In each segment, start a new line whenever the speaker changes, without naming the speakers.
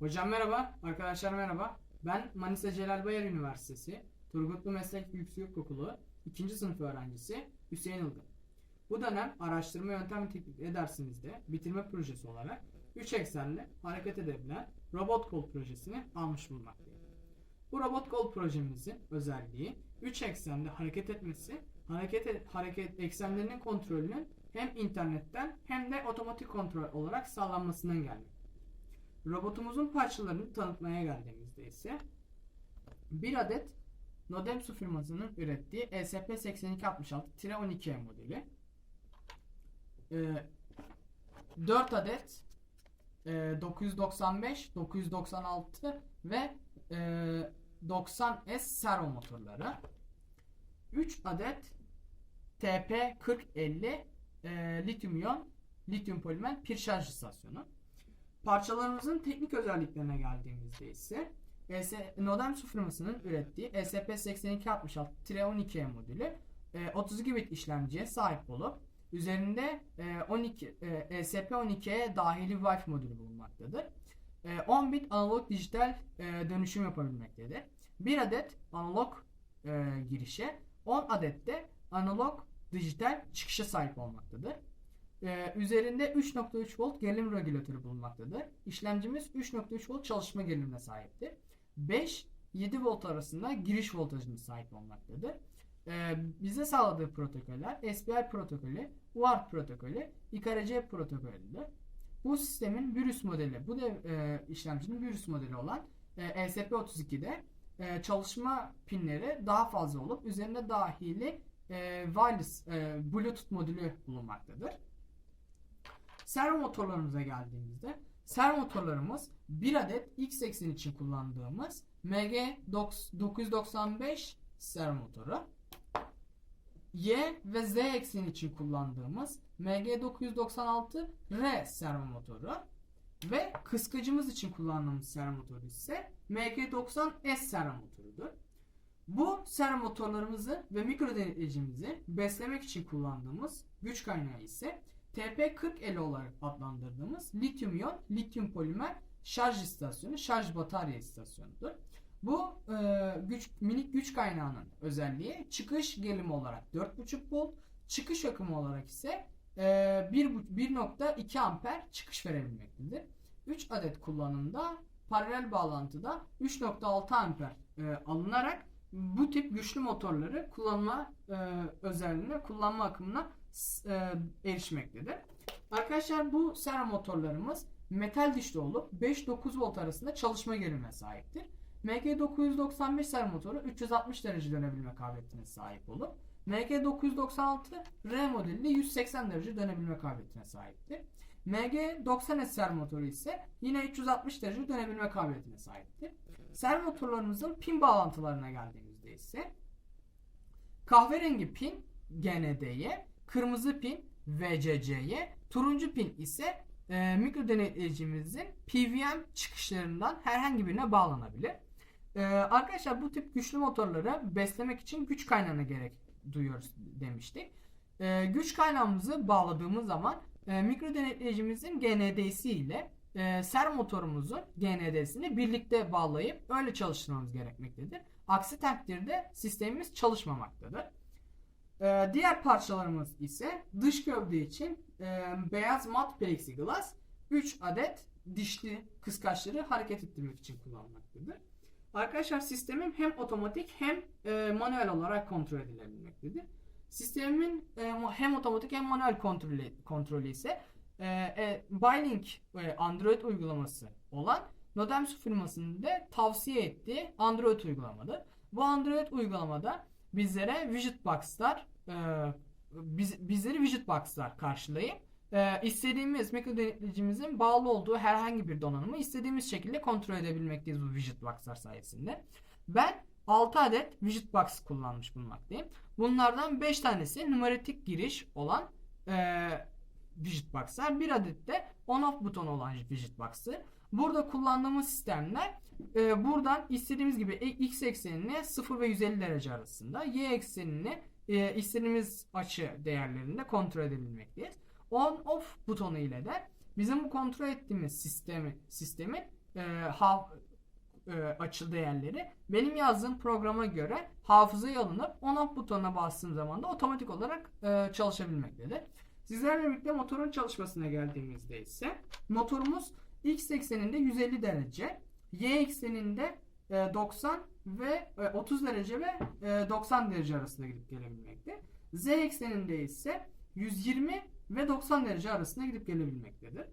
Hocam merhaba, arkadaşlar merhaba. Ben Manisa Celal Bayar Üniversitesi Turgutlu Meslek Yüksekokulu 2. sınıf öğrencisi Hüseyin Ilgın. Bu dönem araştırma yöntem ve teknikleri dersimizde bitirme projesi olarak 3 eksenli hareket edebilen robot kol projesini almış bulunmaktayım. Bu robot kol projemizin özelliği 3 eksende hareket etmesi, hareket e- hareket eksenlerinin kontrolünün hem internetten hem de otomatik kontrol olarak sağlanmasından gelmektedir. Robotumuzun parçalarını tanıtmaya geldiğimizde ise bir adet Nodemsu firmasının ürettiği E ESP8266-12E modeli, 4 adet e, 995, 996 ve e, 90S servo motorları, 3 adet TP4050 e, lityum iyon lityum polimer pil şarj istasyonu. Parçalarımızın teknik özelliklerine geldiğimizde ise ES, Nodemsu firmasının ürettiği E ESP8266-12E modülü e, 32 bit işlemciye sahip olup üzerinde e, 12 e, ESP12'ye dahili Wi-Fi modülü bulunmaktadır. E, 10 bit analog dijital e, dönüşüm yapabilmektedir. 1 adet analog e, girişe 10 adet de analog dijital çıkışa sahip olmaktadır. Ee, üzerinde 3.3 volt gerilim regülatörü bulunmaktadır. İşlemcimiz 3.3 volt çalışma gerilimine sahiptir. 5-7 volt arasında giriş voltajına sahip olmaktadır. Ee, bize sağladığı protokoller SPI protokolü, UART protokolü, IKRC protokolüdür. Bu sistemin virüs modeli, bu da e, işlemcinin virüs modeli olan e, ESP32'de e, çalışma pinleri daha fazla olup üzerinde dahili e, wireless e, Bluetooth modülü bulunmaktadır. Servo motorlarımıza geldiğimizde servo motorlarımız bir adet X eksen için kullandığımız MG 995 servo motoru. Y ve Z eksen için kullandığımız MG 996 R servo motoru ve kıskacımız için kullandığımız servo motoru ise MG90 S servo motorudur. Bu servo motorlarımızı ve mikro denetleyicimizi beslemek için kullandığımız güç kaynağı ise TP4050 olarak adlandırdığımız lityum iyon, lityum polimer şarj istasyonu, şarj batarya istasyonudur. Bu e, güç minik güç kaynağının özelliği çıkış gerilimi olarak 4.5 volt, çıkış akımı olarak ise e, 1.2 amper çıkış verebilmektedir. 3 adet kullanımda paralel bağlantıda 3.6 amper e, alınarak bu tip güçlü motorları kullanma e, özelliğine, kullanma akımına e, erişmektedir. Arkadaşlar bu servo motorlarımız metal dişli olup 5-9 volt arasında çalışma gerilimine sahiptir. MG995 servo motoru 360 derece dönebilme kabiliyetine sahip olup MG996 R modeli de 180 derece dönebilme kabiliyetine sahiptir. MG90S servo motoru ise yine 360 derece dönebilme kabiliyetine sahiptir. Servo motorlarımızın pin bağlantılarına geldiğimizde ise kahverengi pin GND'ye, kırmızı pin VCC'ye, turuncu pin ise e, mikro denetleyicimizin PWM çıkışlarından herhangi birine bağlanabilir. E, arkadaşlar bu tip güçlü motorları beslemek için güç kaynağına gerek duyuyoruz demiştik. E, güç kaynağımızı bağladığımız zaman e, mikro denetleyicimizin GND'si ile e, ser motorumuzun GND'sini birlikte bağlayıp öyle çalıştırmamız gerekmektedir. Aksi takdirde sistemimiz çalışmamaktadır. E, diğer parçalarımız ise dış gövde için e, beyaz mat plexiglass 3 adet dişli kıskaçları hareket ettirmek için kullanılmaktadır. Arkadaşlar sistemim hem otomatik hem e, manuel olarak kontrol edilebilmektedir. Sistemin e, hem otomatik hem manuel kontrolü, kontrolü ise e, e, Bylink e, Android uygulaması olan Nodemsu firmasının da tavsiye ettiği Android uygulamadır. Bu Android uygulamada bizlere widget box'lar e, biz, bizleri widget box'lar karşılayıp e, istediğimiz mikro denetleyicimizin bağlı olduğu herhangi bir donanımı istediğimiz şekilde kontrol edebilmekteyiz bu widget box'lar sayesinde. Ben 6 adet widget box kullanmış bulunmaktayım. Bunlardan 5 tanesi numaratik giriş olan e, widget box'lar. Bir adet de on off butonu olan widget box'ı. Burada kullandığımız sistemler e, buradan istediğimiz gibi x eksenine 0 ve 150 derece arasında, y eksenini e, istediğimiz açı değerlerinde kontrol edebilmekteyiz. On off butonu ile de bizim bu kontrol ettiğimiz sistemi sistemin e, haf, e, açı değerleri benim yazdığım programa göre hafızaya alınıp on off butonuna bastığım zaman da otomatik olarak e, çalışabilmektedir. Sizlerle birlikte motorun çalışmasına geldiğimizde ise motorumuz x ekseninde 150 derece, y ekseninde e, 90 ve e, 30 derece ve e, 90 derece arasında gidip gelebilmekte. Z ekseninde ise 120 ve 90 derece arasında gidip gelebilmektedir.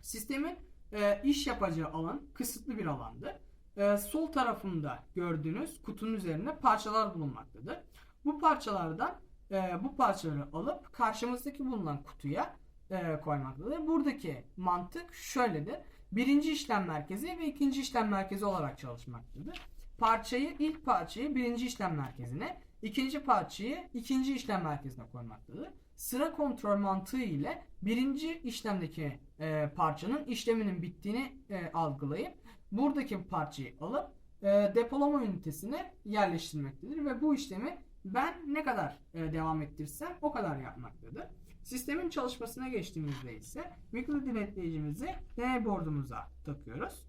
Sistemin e, iş yapacağı alan kısıtlı bir alandır. E, sol tarafında gördüğünüz kutunun üzerinde parçalar bulunmaktadır. Bu parçalardan e, bu parçaları alıp karşımızdaki bulunan kutuya e, koymaktadır. Buradaki mantık şöyledir. Birinci işlem merkezi ve ikinci işlem merkezi olarak çalışmaktadır. Parçayı ilk parçayı birinci işlem merkezine, ikinci parçayı ikinci işlem merkezine koymaktadır. Sıra kontrol mantığı ile birinci işlemdeki e, parçanın işleminin bittiğini e, algılayıp buradaki parçayı alıp e, depolama ünitesine yerleştirmektedir ve bu işlemi ben ne kadar e, devam ettirsem o kadar yapmaktadır. Sistemin çalışmasına geçtiğimizde ise mikro denetleyicimizi deney board'umuza takıyoruz.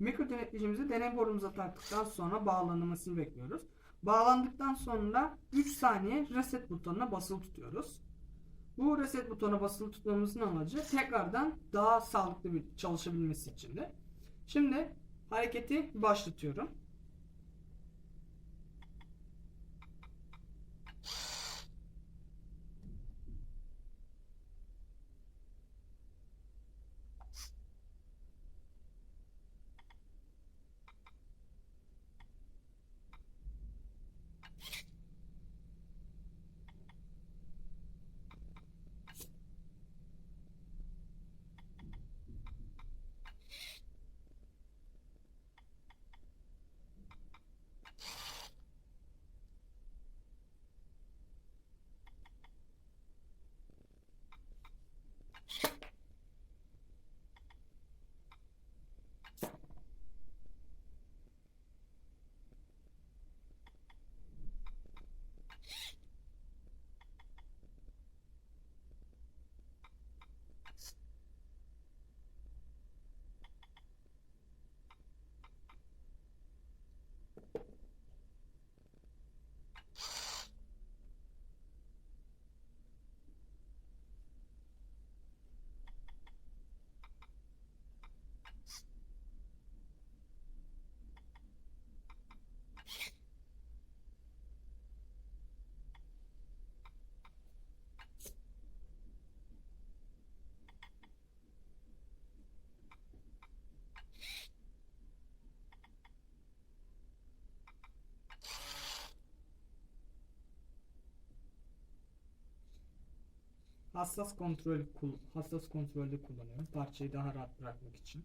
Mikro denetleyicimizi deney board'umuza taktıktan sonra bağlanmasını bekliyoruz. Bağlandıktan sonra 3 saniye reset butonuna basılı tutuyoruz. Bu reset butona basılı tutmamızın amacı tekrardan daha sağlıklı bir çalışabilmesi içindir. Şimdi hareketi başlatıyorum. Hassas kontrol hassas kontrolde kullanıyorum. Parçayı daha rahat bırakmak için.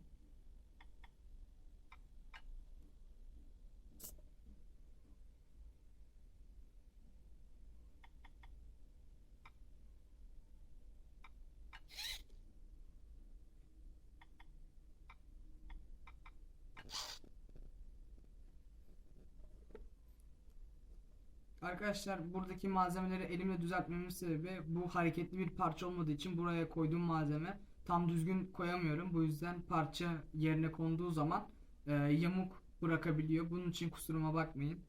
Arkadaşlar buradaki malzemeleri elimle düzeltmemin sebebi bu hareketli bir parça olmadığı için buraya koyduğum malzeme tam düzgün koyamıyorum. Bu yüzden parça yerine konduğu zaman e, yamuk bırakabiliyor. Bunun için kusuruma bakmayın.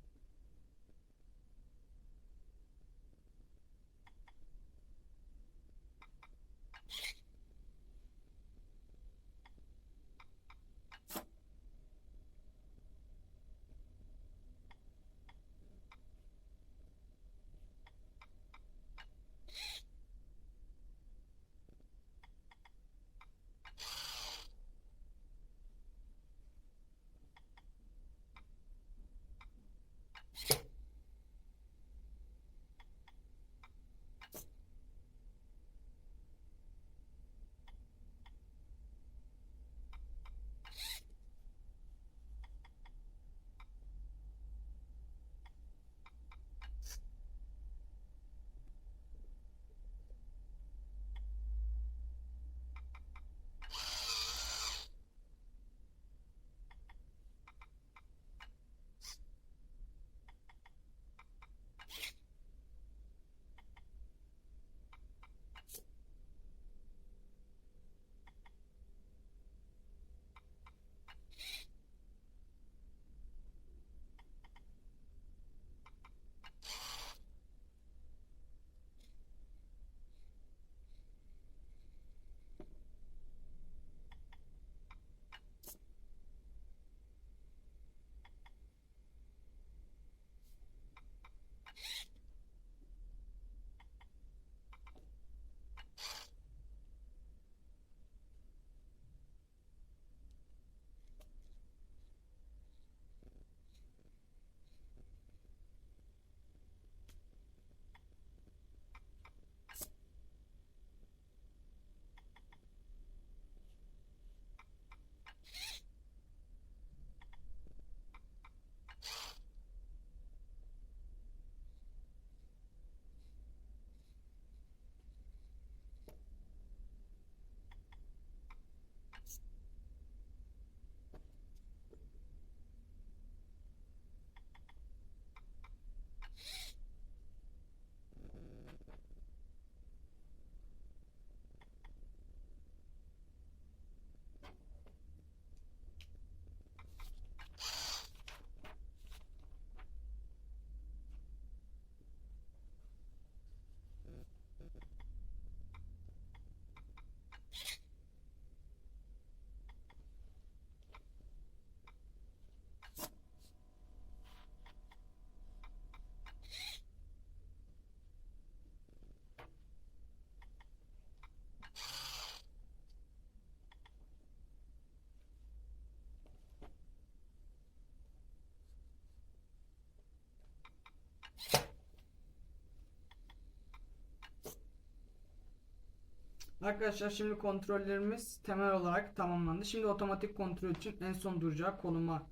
Arkadaşlar şimdi kontrollerimiz temel olarak tamamlandı. Şimdi otomatik kontrol için en son duracağı konuma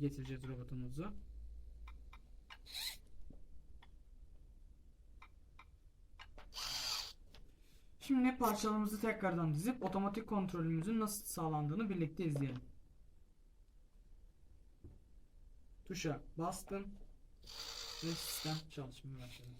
getireceğiz robotumuzu. Şimdi parçalarımızı tekrardan dizip otomatik kontrolümüzün nasıl sağlandığını birlikte izleyelim. Tuşa bastım ve sistem çalışmaya başladı.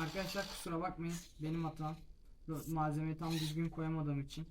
Arkadaşlar kusura bakmayın benim hatam. Malzemeyi tam düzgün koyamadığım için.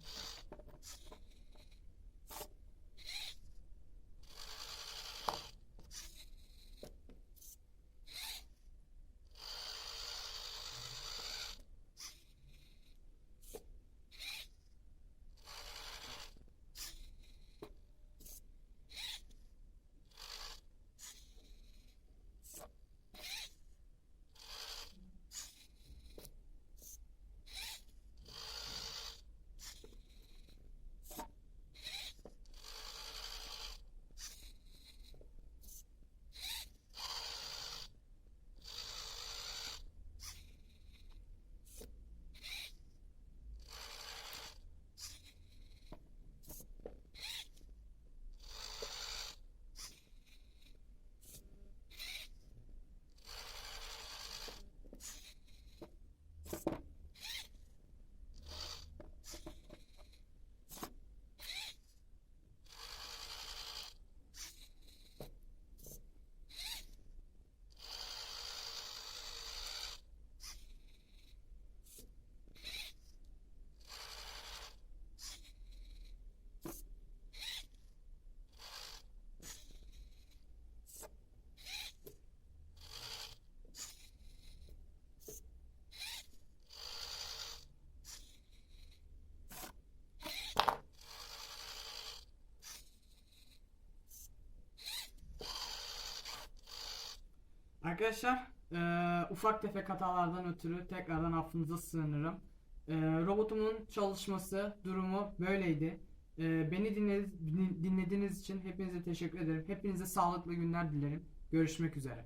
Arkadaşlar eee, ufak tefek hatalardan ötürü tekrardan affınıza sığınırım. Eee, robotumun çalışması, durumu böyleydi. Eee, beni dinledi- dinlediğiniz için hepinize teşekkür ederim. Hepinize sağlıklı günler dilerim. Görüşmek üzere.